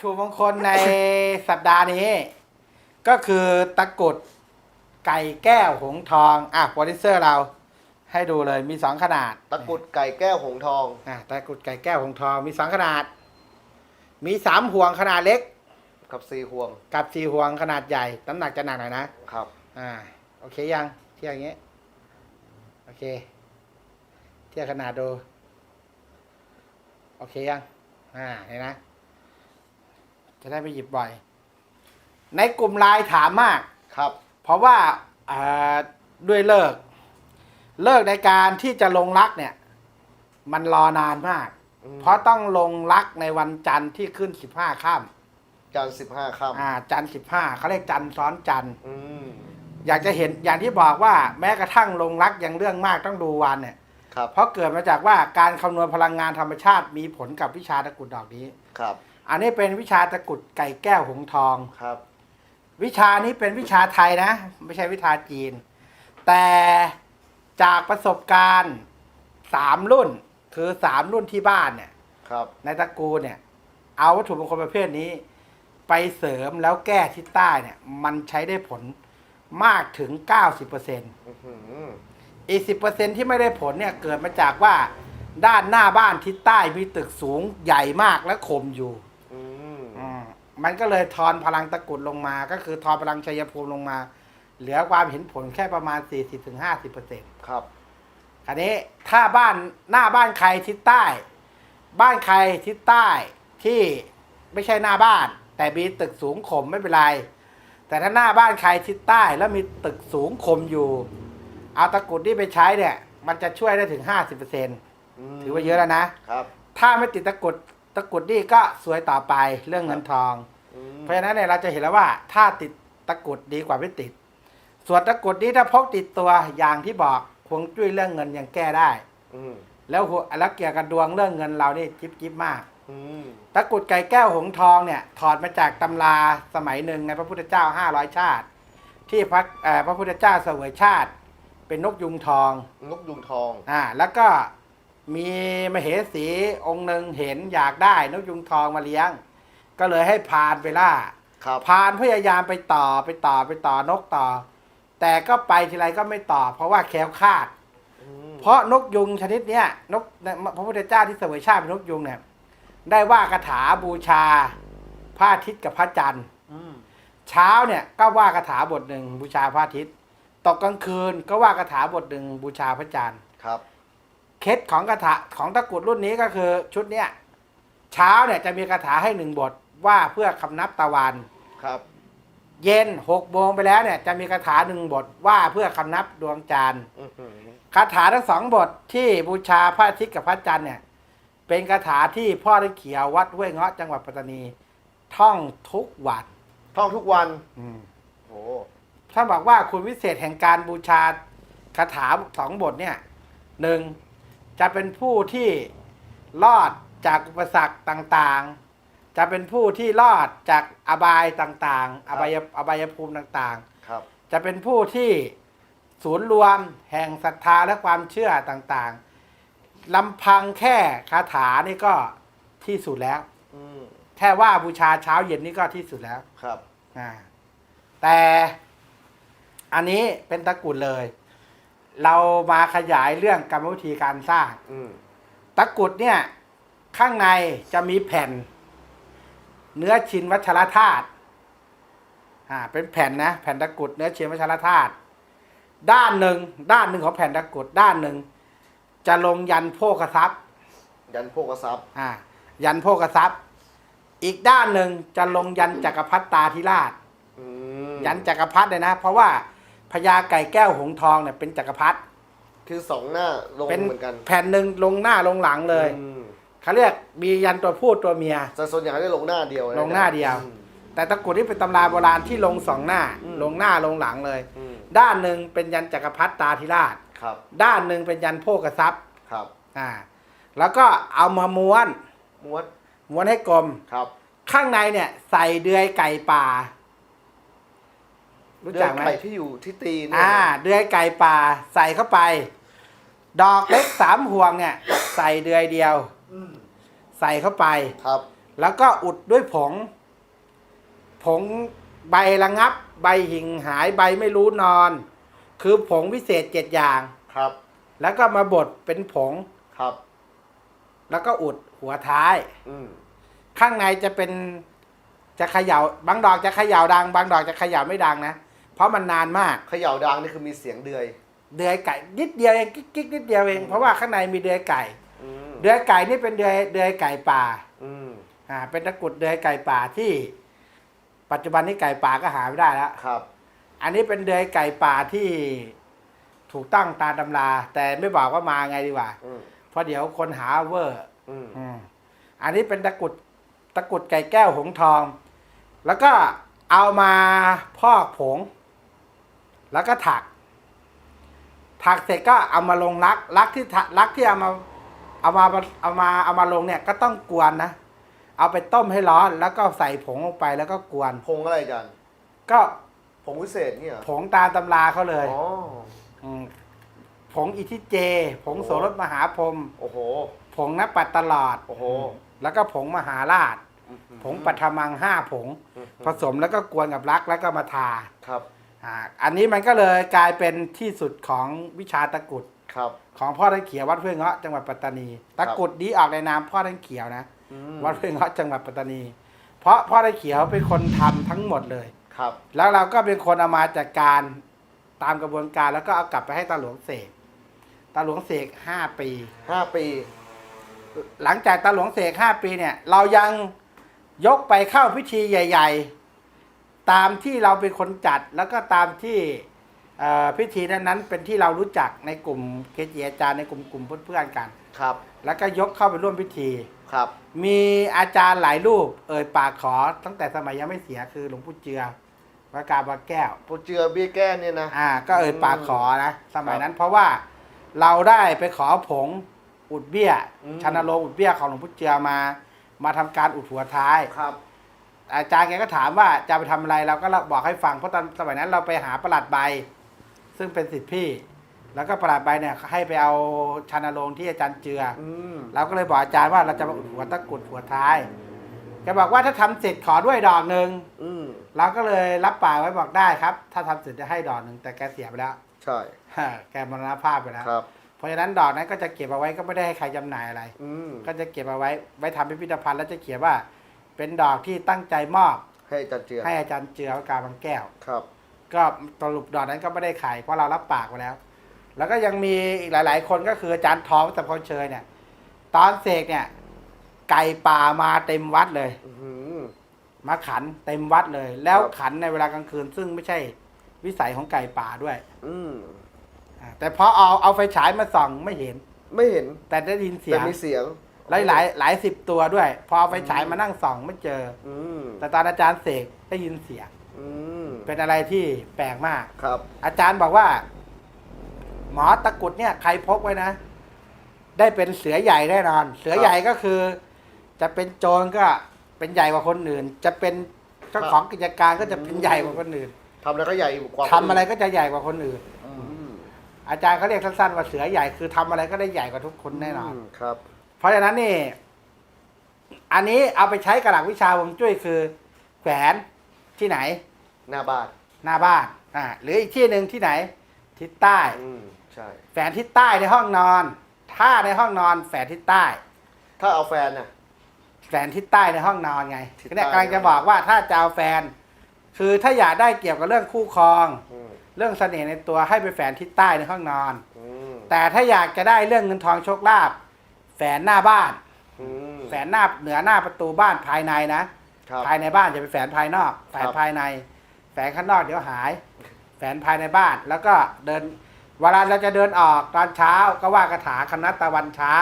ถุมงคลในสัปดาห์นี้ ก็คือตะกรุดไก่แก้วหงส์ทองอะโปรดิวเซอร์เราให้ดูเลยมีสองขนาดตะกรุดไก่แก้วหงส์ทอง อะตะกรุดไก่แก้วหงส์ทองมีสองขนาด มีสามห่วงขนาดเล็ก กับซีห่วง กับสี่ห่วงขนาดใหญ่น้ำหนักจะหนักหน่อยนะครับ อ่าโอเคยังเทียบอย่างเงี้ยโอเค เทียบขนาดดู โอเคยังอ่าเห็นนะ จะได้ไม่หยิบบ่อย ในกลุ่มไลน์ถามมาก ครับ เพราะว่าอ่าด้วยเลิก เลิกในการที่จะลงรักเนี่ย มันรอนานมาก อืม เพราะต้องลงรักในวันจันทร์ที่ขึ้นสิบห้าค่จันทร์สิบห้าำค่ำอ่าจันทร์สิบห้าเขาเรียกจันทร์ซ้อนจันทร์ อืมอยากจะเห็นอย่างที่บอกว่าแม้กระทั่งลงรักยังเรื่องมากต้องดูวันเนี่ย ครับเพราะเกิดมาจากว่าการคำนวณพลังงานธรรมชาติมีผลกับวิชาตะกรุดดอกนี้ ครับ อันนี้เป็นวิชาตะกรุดไก่แก้วหงส์ทอง ครับ วิชานี้เป็นวิชาไทยนะ ไม่ใช่วิชาจีน แต่จากประสบการณ์สามรุ่น คือสามรุ่นที่บ้านเนี่ย ครับ ในตระกูลเนี่ย เอาวัตถุมงคลประเภทนี้ ไปเสริมแล้วแก้ทิศใต้เนี่ย มันใช้ได้ผลมากถึง 90%อื้อหืออีก10%ที่ไม่ได้ผลเนี่ย เกิดมาจากว่าด้านหน้าบ้านทิศใต้มีตึกสูงใหญ่มากและคมอยู่อืมอื มมันก็เลยทอนพลังตะกรุดลงมา ก็คือทอนพลังชัยภูมิลงมา เหลือความเห็นผลแค่ประมาณ 40-50%ครับคราวนี้ถ้าบ้านหน้าบ้านใครทิศใต้ บ้านใครทิศใต้ที่ไม่ใช่หน้าบ้าน แต่มีตึกสูงข่มไม่เป็นไร แต่ถ้าหน้าบ้านใครทิศใต้แล้วมีตึกสูงข่มอยู่ เอาตะกรุดที่ไปใช้เนี่ย มันจะช่วยได้ถึง 50%มถือว่าเยอะแล้วนะครับ ถ้าไม่ติดตะกรุด ตะกรุดนี่ก็สวยต่อไปเรื่องเงินทอง อืมเพราะฉะนั้นเนี่ยเราจะเห็นแล้วว่า ถ้าติดตะกรุดดีกว่าไม่ติด ส่วนตะกรุดนี้ถ้าพกติดตัวอย่างที่บอกควงจุ้ยเรื่องเงินยังแก้ได้ อืมแล้วหัวแล้วเกี่ยวกับดวงเรื่องเงินเรานี่จิบจิบมาก อืมตะกรุดไก่แก้วหงส์ทองเนี่ยถอดมาจากตำราสมัยหนึ่งในพระพุทธเจ้าห้าร้อยชาติ ที่พระเอ่อพระพุทธเจ้าเสวยชาติ เป็นนกยุงทองนกยุงทอง อ่าแล้วก็ มีมเหสีองค์หนึ่งเห็นอยากได้นกยุงทองมาเลี้ยง ก็เลยให้พรานไปล่าครับพรานพยายามไปต่อไปต่อไปต่อนกต่อ แต่ก็ไปทีไรก็ไม่ต่อ เพราะว่าแคล้วคลาดอืมเพราะนกยุงชนิดเนี้ยนกพระพุทธเจ้าที่เสวยชาติเป็นนกยุงเนี่ยได้ว่าคาถาบูชาพระอาทิตย์กับพระจันทร์อืมเช้าเนี่ยก็ว่าคาถาบทหนึ่งบูชาพระอาทิตย์ตกกลางคืนก็ว่าคาถาบทหนึ่งบูชาพระจันทร์ ครับ เคล็ดของคาถาของตะกรุดรุ่นนี้ก็คือชุดเนี้ยเช้าเนี่ยจะมีคาถาให้หนึ่งบทว่าเพื่อคำนับตะวัน ครับ เย็นหกโมงไปแล้วเนี่ยจะมีคาถาหนึ่งบทว่าเพื่อคำนับดวงจันทร์อื้อหือคาถาทั้งสองบทที่บูชาพระอาทิตย์กับพระจันทร์เนี่ย เป็นคาถาที่พ่อได้เขียววัดห้วยเงาะจังหวัดปัตตานี ท่องทุกวันท่องทุกวัน อืม โอ้ถ้าบอกว่าคุณวิเศษแห่งการบูชาคาถาสองบทเนี่ยหนึ่ง จะเป็นผู้ที่รอดจากอุปสรรคต่างๆ จะเป็นผู้ที่รอดจากอบายต่างๆ อบายอบายภูมิต่างๆครับจะเป็นผู้ที่ศูนย์รวมแห่งศรัทธาและความเชื่อต่างๆลำพังแค่คาถานี่ก็ที่สุดแล้ว อืมแค่ว่าบูชาเช้าเย็นนี่ก็ที่สุดแล้ว ครับ อ่าแต่อันนี้เป็นตะกรุดเลย เรามาขยายเรื่องกรรมวิธีการสร้าง อืมตะกรุดเนี่ย ข้างในจะมีแผ่น เนื้อชินวัชรธาตุอ่าเป็นแผ่นนะแผ่นตะกรุดเนื้อชินวัชรธาตุด้านหนึ่งด้านหนึ่งของแผ่นตะกรุดด้านหนึ่ง จะลงยันโภคทรัพย์ยันโภกทรัพย์อ่ายันโภคทรัพย์ อีกด้านหนึ่งจะลงยันจักรพรรดิตาธิราช อืมยันจักรพรรดิเลยนะ เพราะว่า พญาไก่แก้วหงทองเนี่ยเป็นจักรพรรดิคือสองหน้าลงเป็นเหมือนกันแผ่นหนึ่งลงหน้าลงหลังเลยอืมเขาเรียกมียันตัวผู้ตัวเมีย แต่ส่วนใหญ่เขาได้ลงหน้าเดียวะลงหน้าเดียว อืม แต่ตะกรุดนี่เป็นตำราโบราณที่ลงสองหน้า อืม ลงหน้าลงหลังเลย อืมด้านหนึ่งเป็นยันจักรพรรดิตาธิราช ครับด้านหนึ่งเป็นยันโภกทรัพย์ครับอ่าแล้วก็เอามาม้วนม้วนม้วนให้กลม ครับ ข้างในเนี่ยใส่เดือยไก่ป่า รู้จักไหมเดือยไก่ที่อยู่ที่ตีนเนี่ยอ่า เดือยไก่ป่าใส่เข้าไป ดอกเล็กสามห่วงเนี่ย ใส่เดือยเดียวอืมใส่เข้าไปครับ แล้วก็อุดด้วยผง ผงใบระงับ ใบหิ่งหายใบไม่รู้นอน คือผงวิเศษเจ็ดอย่างครับ แล้วก็มาบดเป็นผงครับ แล้วก็อุดหัวท้าย อืมข้างในจะเป็นจะเขย่าบางดอกจะเขย่าดัง บางดอกจะเขย่าไม่ดังนะ เพราะมันนานมากเขย่าดังนี่คือมีเสียงเดือย เดือยไก่นิดเดียวเองกิ๊กกิ๊กนิดเดียวเอง เพราะว่าข้างในมีเดือยไก่ อืมเดือยไก่นี่เป็นเดือยเดือยไก่ป่าอืมอ่าเป็นตะกรุดเดือยไก่ป่าที่ ปัจจุบันนี้ไก่ป่าก็หาไม่ได้แล้ว ครับอันนี้เป็นเดือยไก่ป่าที่ถูกตั้งตามตำรา แต่ไม่บอกว่ามาไงดีกว่า อืมเพราะเดี๋ยวคนหาเวอร์ อืมอืมอันนี้เป็นตะกรุดตะกรุดไก่แก้วหงทอง แล้วก็เอามาพอกผง แล้วก็ถัก ถักเสร็จก็เอามาลงรักรักที่ถักรักที่เอามาเอามาเอามาเอามาลงเนี่ยก็ต้องกวนนะ เอาไปต้มให้ร้อน แล้วก็ใส่ผงลงไปแล้วก็กวน ผงอะไรอาจารย์ก็ผงวิเศษเนี่ยเหรอผงตามตำราเขาเลยอ๋อมผงอิทิเจ ผงโสรถมหาพรหมโอ้โห ผงนับปัดตลอดโอ้โห แล้วก็ผงมหาราชอืมผงปัทมังห้าผงอืมผสมแล้วก็กวนกับรักแล้วก็มาทาครับ อ่าอันนี้มันก็เลยกลายเป็นที่สุดของวิชาตะกรุด ครับ ของพ่อท่านเขียววัดเพื่อเงาะจังหวัดปัตตานี ตะกรุดนี้ออกในนามพ่อท่านเขียวนะ อืมวัดเพื่อเงาะจังหวัดปัตตานี เพราะพ่อท่านเขียวเป็นคนทำทั้งหมดเลย ครับ แล้วเราก็เป็นคนเอามาจัดการตามกระบวนการแล้วก็เอากลับไปให้ตาหลวงเสกตาหลวงเสกห้าปี ห้าปี หลังจากตาหลวงเสกห้าปีเนี่ย เรายังยกไปเข้าพิธีใหญ่ ๆ ตามที่เราเป็นคนจัดแล้วก็ตามที่เอ่อพิธีนั้นๆเป็นที่เรารู้จักในกลุ่มเกจิอาจารย์ในกลุ่มกลุ่มเพื่อนๆกันครับ แล้วก็ยกเข้าไปร่วมพิธีครับ มีอาจารย์หลายรูป เอ่ยปากขอตั้งแต่สมัยยังไม่เสียคือหลวงปู่เจือวัดกาบางแก้วปูเจือเบี้ยแก้เนี่ยนะอ่า ก็เอ่ยปากขอนะสมัยนั้น เพราะว่าเราได้ไปขอผงอุดเบี้ยอืมชันโลงอุดเบี้ยของหลวงพ่อเจือมา มาทำการอุดหัวท้ายครับ อาจารย์แกก็ถามว่าจะไปทำอะไรเราก็บอกให้ฟังเพราะตอนสมัยนั้นเราไปหาประหลัดใบ ซึ่งเป็นสิทธิพี่ แล้วก็ประหลัดใบเนี่ยให้ไปเอาชันโลงที่อาจารย์เจืออืมเราก็เลยบอกอาจารย์ว่าเราจะมาอุดหัวตะกรุดหัวท้ายแกบอกว่าถ้าทำเสร็จขอด้วยดอกหนึ่งอืมเราก็เลยรับปากไว้บอกได้ครับ ถ้าทำเสร็จจะให้ดอกหนึ่งแต่แกเสียไปแล้ว ใช่แกมรณภาพไปแล้วครับเพราะฉะนั้นดอกนั้นก็จะเก็บเอาไว้ก็ไม่ได้ให้ใครจำหน่ายอะไรอืมก็จะเก็บเอาไว้ไว้ทำพิพิธภัณฑ์แล้วจะเขียนว่า เป็นดอกที่ตั้งใจมอบให้อาจารย์เจือให้อาจารย์เจือวัดกาบางแก้ว ครับก็สรุปดอกนั้นก็ไม่ได้ขายเพราะเรารับปากไว้แล้ว แล้วก็ยังมีอีกหลาย ๆ คนก็คืออาจารย์ทองวัดตะพงเชยเนี่ย ตอนเสกเนี่ย ไก่ป่ามาเต็มวัดเลย อื้อหือ มาขันเต็มวัดเลย แล้วครับ ขันในเวลากลางคืน ซึ่งไม่ใช่วิสัยของไก่ป่าด้วยอืมอ่าแต่พอเอาเอาไฟฉายมาส่องไม่เห็น ไม่เห็นแต่ได้ยินเสีแต่ยงมีเสียง หลายหลายหลายสิบตัวด้วย พอเอาไฟฉายมานั่งส่องไม่เจอ อืมแต่ตอนอาจารย์เสกได้ยินเสียง อืมเป็นอะไรที่แปลกมาก ครับ อาจารย์บอกว่า หมอตะกรุดเนี่ยใครพกไว้นะ ได้เป็นเสือใหญ่แน่นอน เสือใหญ่ก็คือ จะเป็นโจรก็เป็นใหญ่กว่าคนอื่น จะเป็นเจ้าของกิจการก็จะเป็นใหญ่กว่าคนอื่นทำอะไรก็ใหญ่กว่าทำอะไรก็จะใหญ่กว่าคนอื่น อืมอาจารย์เขาเรียกสั้นๆว่าเสือใหญ่คือทำอะไรก็ได้ใหญ่กว่าทุกคนแน่นอน มครับ เพราะฉะนั้นนี่ อันนี้เอาไปใช้กับหลักวิชาฮวงจุ้ยคือแขวนที่ไหน หน้าบ้านหน้าบ้านอ่าหรืออีกที่หนึ่งที่ไหน ทิศใต้ อืมใช่ แฝนทิศใต้ในห้องนอน ถ้าในห้องนอนแฝนทิศใต้ ถ้าเอาแฟนน่ะแฝนทิศใต้ในห้องนอนไงทิศใต้ เนี่ยกำลังจะบอกว่าถ้าจะเอาแฟน คือถ้าอยากได้เกี่ยวกับเรื่องคู่ครอง อืมเรื่องเสน่ห์ในตัวให้ไปแฝนทิศใต้ในห้องนอน อืมแต่ถ้าอยากจะได้เรื่องเงินทองโชคลาภ แฝนหน้าบ้าน อืม แฝนหน้าเหนือหน้าประตูบ้านภายในนะ ครับภายในบ้านจะไปแฝนภายนอก แฝนครับภายใน แฝนข้างนอกเดี๋ยวหายแฝแฝนภายในบ้านแล้วก็เดิน เวลาเราจะเดินออกตอนเช้าก็ว่าคาถาคำนับตะวันเช้า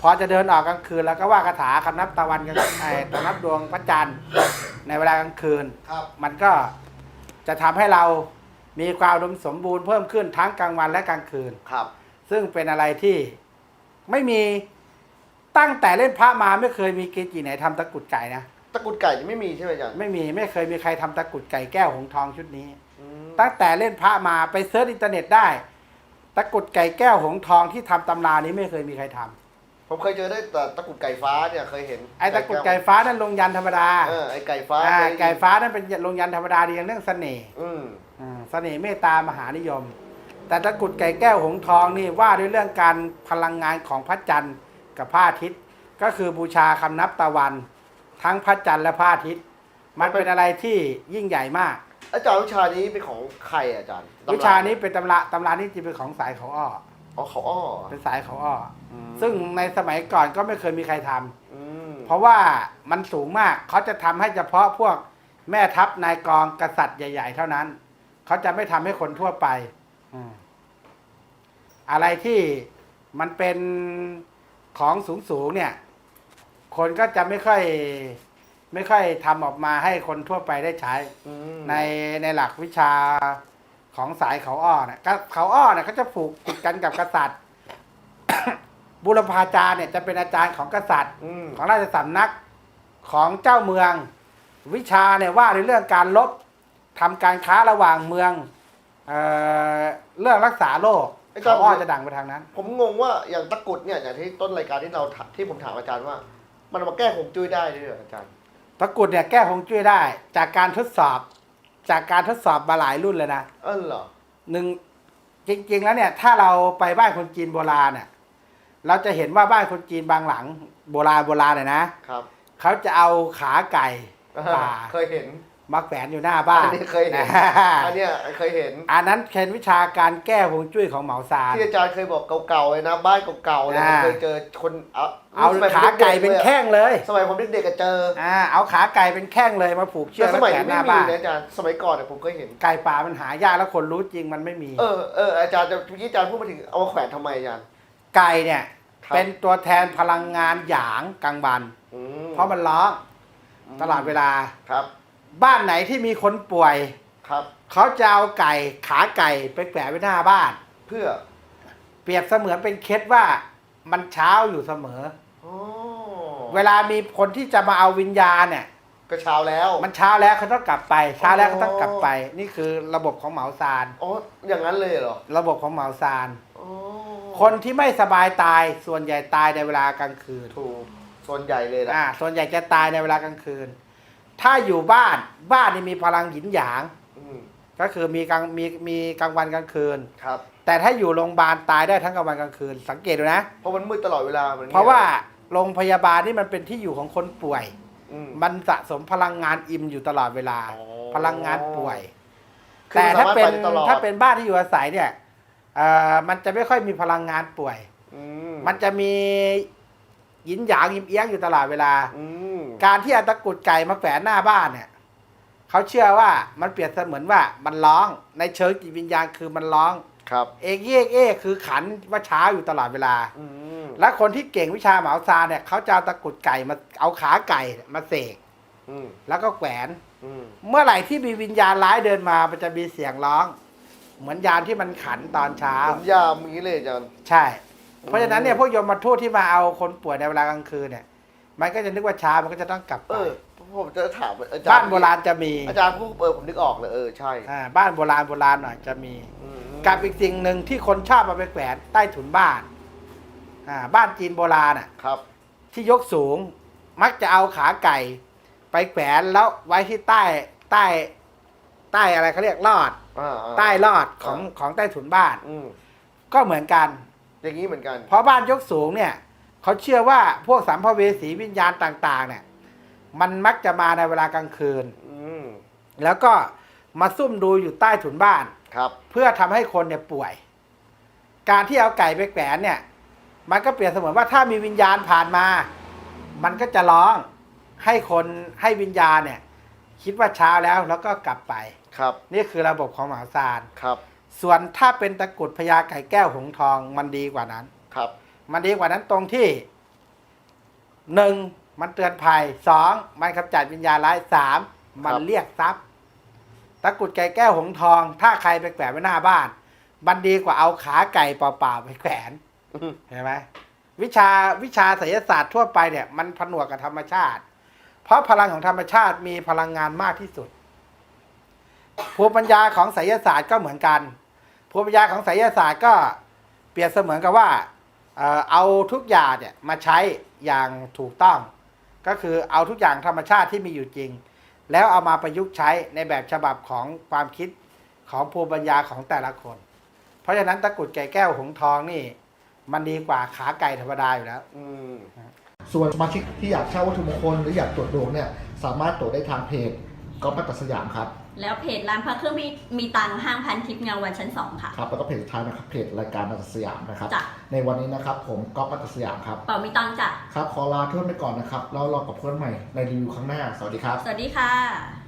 พอจะเดินออกกลางคืนแล้วก็ว่าคาถาคำนับตะวันกันไอ้คำนับดวงพระจันทร์ในเวลากลางคืน ครับมันก็จะทำให้เรามีความอุดมสมบูรณ์เพิ่มขึ้นทั้งกลางวันและกลางคืน ครับ ซึ่งเป็นอะไรที่ ไม่มีตั้งแต่เล่นพระมาไม่เคยมีเกจิไหนทำตะกรุดไก่นะตะกรุดไก่นี่ไม่มีใช่ไหมอาจารย์ไม่มีไม่เคยมีใครทำตะกรุดไก่แก้วหงทองชุดนี้ อืมตั้งแต่เล่นพระมาไปเซิร์ชอินเทอร์เน็ตได้ ตะกรุดไก่แก้วหงทองที่ทำตำรานี้ไม่เคยมีใครทำผมเคยเจอได้แต่ตะกรุดไก่ฟ้าเนี่ยเคยเห็นไอ้ตะกรุดไก่ฟ้านั่นลงยันธรรมดาเออไอ้ไก่ฟ้าอ่าเคยไก่ฟ้านั่นเป็นลงยันธรรมดาเรียงเรื่องเสน่ห์อืม อ่าเสน่ห์เมตตามหานิยม แต่ตะกรุดไก่แก้วหงทองนี่ว่าด้วยเรื่องการพลังงานของพระจันทร์กับพระอาทิตย์ ก็คือบูชาคำนับตะวัน ทั้งพระจันทร์และพระอาทิตย์ มันเป็นอะไรที่ยิ่งใหญ่มาก อาจารย์วิชานี้เป็นของใครอาจารย์ตำรวิชานี้เป็นตำราตำรานี่จริงเป็นของสายเขาอ้ออ๋อเขาอ้อเป็นสายเขาอ้ออมซึ่งในสมัยก่อนก็ไม่เคยมีใครทำอืมเพราะว่ามันสูงมากเขาจะทำให้เฉพาะพวกแม่ทัพนายกองกษัตริย์ใหญ่ ๆ เท่านั้น เขาจะไม่ทำให้คนทั่วไปอืม อะไรที่มันเป็นของสูงๆเนี่ย คนก็จะไม่ค่อยไม่ค่อยทำออกมาให้คนทั่วไปได้ใช้ อืมในในหลักวิชาของสายเขาอ้อเนี่ยก็เขาอ้อเนี่ยเขาจะผูกติดกันกับกษัตริย์ บุรพาจารย์เนี่ยจะเป็นอาจารย์ของกษัตริย์ อืมของราชสำนักของเจ้าเมือง วิชาเนี่ยว่าในเรื่องการลบทำการค้าระหว่างเมืองเอ่อเรื่องรักษาโรค เขาอ้อจะดังไปทางนั้น ผมงงว่าอย่างตะกรุดเนี่ยอย่างที่ต้นรายการที่เราถที่ผมถามอาจารย์ว่า มันเอามาแก้หงจุ้ยได้ด้วยเหรออาจารย์ ตะกรุดเนี่ยแก้ฮวงจุ้ยได้ จากการทดสอบ จากการทดสอบมาหลายรุ่นเลยนะเออเหรอหนึ่งจริง ๆ แล้วเนี่ย ถ้าเราไปบ้านคนจีนโบราณเนี่ยเราจะเห็นว่าบ้านคนจีนบางหลัง โบราณโบราณเนี่ยนะครับเขาจะเอาขาไก่ป่าเคยเห็น มาแขวนอยู่หน้าบ้านอันนี้เคยเห็นนะอันเนี้ยเคยเห็น อันนั้นเป็นวิชาการแก้ฮวงจุ้ยของเหมาซานที่อาจารย์เคยบอกเก่าๆเลยนะบ้านเก่าๆเลยผมอ่าเคยเจอคนเอาเอาสมัยผมขาไก่เป็นด็ๆลยอะแข้งเลย สมัยผมเด็กๆก็เจออ่าเอาขาไก่เป็นแข้งเลยมาผูกเชือแต่กสแล้วมัยแขวนนี้หไม่น้ามีบ้านนะอาจารย์สมัยก่อนเนี่ยผมเคยเห็นไก่ป่ามันหายากแล้วคนรู้จริงมันไม่มี เออเอออาจารย์จะเมื่อกี้อาจารย์พูดมาถึงเอามาแขวนทำไมอาจารย์ไก่เนี่ยครับเป็นตัวแทนพลังงานหยางกลางวันอืเพราะมันร้องตลอดเวลาครับ บ้านไหนที่มีคนป่วย ครับ เขาจะเอาไก่ขาไก่ไปแขวนไว้หน้าบ้าน เพื่อเปรียบเสมือนเป็นเคล็ดว่ามันเช้าอยู่เสมออ๋อเวลามีคนที่จะมาเอาวิญญาณเนี่ย ก็เช้าแล้วมันเช้าแล้วเขาต้องกลับไป เช้าแล้วเขาต้องกลับไป นี่คือระบบของเหมาซาน อ๋ออย่างนั้นเลยเหรอระบบของเหมาซานอ๋อคนที่ไม่สบายตายส่วนใหญ่ตายในเวลากลางคืนถูกส่วนใหญ่เลยนะ อ่าส่วนใหญ่จะตายในเวลากลางคืน ถ้าอยู่บ้านบ้านนี่มีพลังหยินหยาง อืมก็คือมีกลางมีมีกลางวันกลางคืน ครับ แต่ถ้าอยู่โรงพยาบาลตายได้ทั้งกลางวันกลางคืน สังเกตดูนะ เพราะมันมืดตลอดเวลามันเพราะว่าโรงพยาบาลนี่มันเป็นที่อยู่ของคนป่วย อืม มันสะสมพลังงานอิ่มอยู่ตลอดเวลา อ๋อพลังงานป่วย คือแต่ถ้าเป็นสมรถไได้ตลอด ถ้าเป็นบ้านที่อยู่อาศัยเนี่ยเอ่อมันจะไม่ค่อยมีพลังงานป่วย อืมมันจะมีหยินหยางยิมเอี้ยงอยู่ตลอดเวลา อืม การที่เอาตะกรุดไก่มาแขวนหน้าบ้านเนี่ยเขาเชื่อว่ามันเปรียบเสมือนว่ามันร้องในเชิงจิตวิญญาณคือมันร้อง ครับ เอกเอกเอกคือขันว่าเช้าอยู่ตลอดเวลา อืมและคนที่เก่งวิชาเหมาซาเนี่ยเขาจะเอาตะกรุดไก่มาเอาขาไก่มาเสกอืมแล้วก็แขวน อืมเมื่อไหร่ที่มีวิญญาณร้ายเดินมามันจะมีเสียงร้อง เหมือนยามที่มันขันตอนเช้า ผมยามอย่างนี้เลยอาจารย์ ใช่ เพราะฉะนั้นเนี่ยพวกโยมมาทูตที่มาเอาคนป่วยในเวลากลางคืนเนี่ย มันก็จะนึกว่าเช้ามันก็จะต้องกลับไปเออผมจะถามอาจารย์บ้านโบราณจะมีอาจารย์พูดเออผมนึกออกเลยเออใช่อ่าบ้านโบราณโบราณหน่อยจะมี อืมกับอีกสิ่งหนึ่งที่คนชอบมาไปแขวนใต้ถุนบ้านอ่าบ้านจีนโบราณอะ ครับ ที่ยกสูงมักจะเอาขาไก่ ไปแขวนแล้วไว้ที่ใต้ใต้ใต้อะไรเขาเรียกลอด อ่าๆใต้ลอดของของใต้ถุนบ้าน อืมก็เหมือนกัน อย่างนี้เหมือนกันเพราะบ้านยกสูงเนี่ย เขาเชื่อว่าพวกสัมภเวสีวิญญาณต่างๆ เนี่ย มันมักจะมาในเวลากลางคืน อืมแล้วก็มาซุ่มดูอยู่ใต้ถุนบ้าน ครับ เพื่อทำให้คนเนี่ยป่วย การที่เอาไก่ไปแขวนเนี่ย มันก็เปรียบเสมือนว่าถ้ามีวิญญาณผ่านมา มันก็จะร้องให้คนให้วิญญาณเนี่ย คิดว่าเช้าแล้วแล้วก็กลับไป ครับ นี่คือระบบของมหาศาลครับ ส่วนถ้าเป็นตะกรุดพญาไก่แก้วหงส์ทองมันดีกว่านั้น ครับ มันดีกว่านั้นตรงที่หนึ่งมันเตือนภัยสองมันกำจัดวิญญาณร้ายสามมันเรียกทรัพย์ตะกุดไก่แก้วหงทอง ถ้าใครไปแขวนไว้หน้าบ้าน มันดีกว่าเอาขาไก่เปล่าๆไปแขวนเห็นไหมวิชาวิชาไสยศาสตร์ทั่วไปเนี่ย มันผนวกกับธรรมชาติ เพราะพลังของธรรมชาติมีพลังงานมากที่สุดภูมิปัญญาของไสยศาสตร์ก็เหมือนกันภูมิปัญญาของไสยศาสตร์ก็เปรียบเสมือนกับว่า เอาทุกอย่างเนี่ยมาใช้อย่างถูกต้อง ก็คือเอาทุกอย่างธรรมชาติที่มีอยู่จริง แล้วเอามาประยุกต์ใช้ในแบบฉบับของความคิดของภูมิปัญญาของแต่ละคน เพราะฉะนั้นตะกรุดไก่แก้วหงทองนี่ มันดีกว่าขาไก่ธรรมดาอยู่แล้ว ส่วนสมาชิกที่อยากเช่าวัตถุมงคลหรืออยากตรวจดวงเนี่ยสามารถตรวจได้ทางเพจก๊อฟมัตสยามครับ แล้วเพจร้านพระเครื่องมีมีตังค์ห้างพันทิพย์เงาวันชั้นสองค่ะ ครับแล้วก็เพจสุดท้ายนะครับเพจรายการมัตตสยามนะครับ จ้ะ ในวันนี้นะครับผมก๊อฟมัตตสยามครับ เป่ามีตังค์จ้ะ ครับขอลาเพื่อนไปก่อนนะครับแล้วรอกับเพื่อนใหม่ในรีวิวครั้งหน้า สวัสดีครับ สวัสดีค่ะ